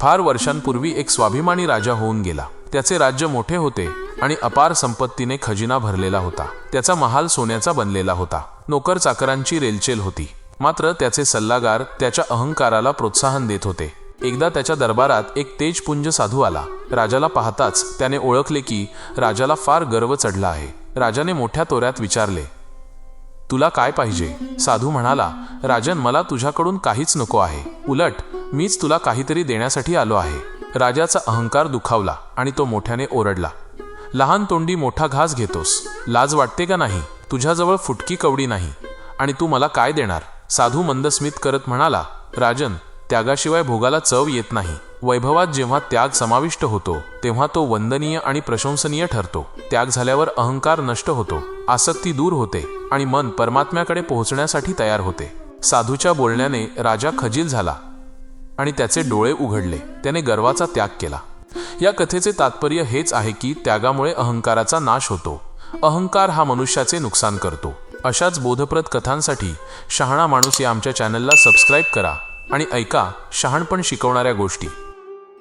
फार वर्षांपूर्वी एक स्वाभिमानी राजा होऊन गेला. त्याचे राज्य मोठे होते आणि अपार संपत्तीने खजिना भरलेला होता. त्याचा महाल सोन्याचा बनलेला होता. नोकर चाकरांची रेलचेल होती. मात्र त्याचे सल्लागार त्याच्या अहंकाराला प्रोत्साहन देत होते. एकदा त्याच्या दरबारात एक तेजपुंज साधू आला. राजाला पाहताच त्याने ओळखले की राजाला फार गर्व चढला आहे. राजाने मोठ्या तोऱ्यात विचारले तुला काय पाहिजे? साधू म्हणाला राजन मला तुझ्याकडून काहीच नको आहे. उलट मीच तुला काहीतरी देण्यासाठी आलो आहे. राजाचा अहंकार दुखावला आणि तो मोठ्याने ओरडला. लहान तोंडी मोठा घास घेतोस. लाज वाटते का नाही? तुझ्याजवळ फुटकी कवडी नाही. आणि तू मला काय देणार? साधू मंदस्मित करत म्हणाला राजन त्यागाशिवाय भोगाला चव येत नाही. वैभवात जेव्हा त्याग समाविष्ट होतो तेव्हा तो वंदनीय आणि प्रशंसनीय ठरतो. त्याग झाल्यावर अहंकार नष्ट होतो. आसक्ती दूर होते आणि मन परमात्म्याकडे पोहोचण्यासाठी तयार होते. साधूच्या बोलण्याने राजा खजील झाला. आणि त्याचे डोळे उघडले. त्याने गर्वाचा त्याग केला. या कथेचे तात्पर्य हेच आहे की त्यागामुळे अहंकाराचा नाश होतो. अहंकार हा मनुष्याचे नुकसान करतो. अशाच बोधप्रद कथांसाठी शहाणा माणूस या आमच्या चॅनलला सबस्क्राईब करा आणि ऐका शहाणपण शिकवणाऱ्या गोष्टी.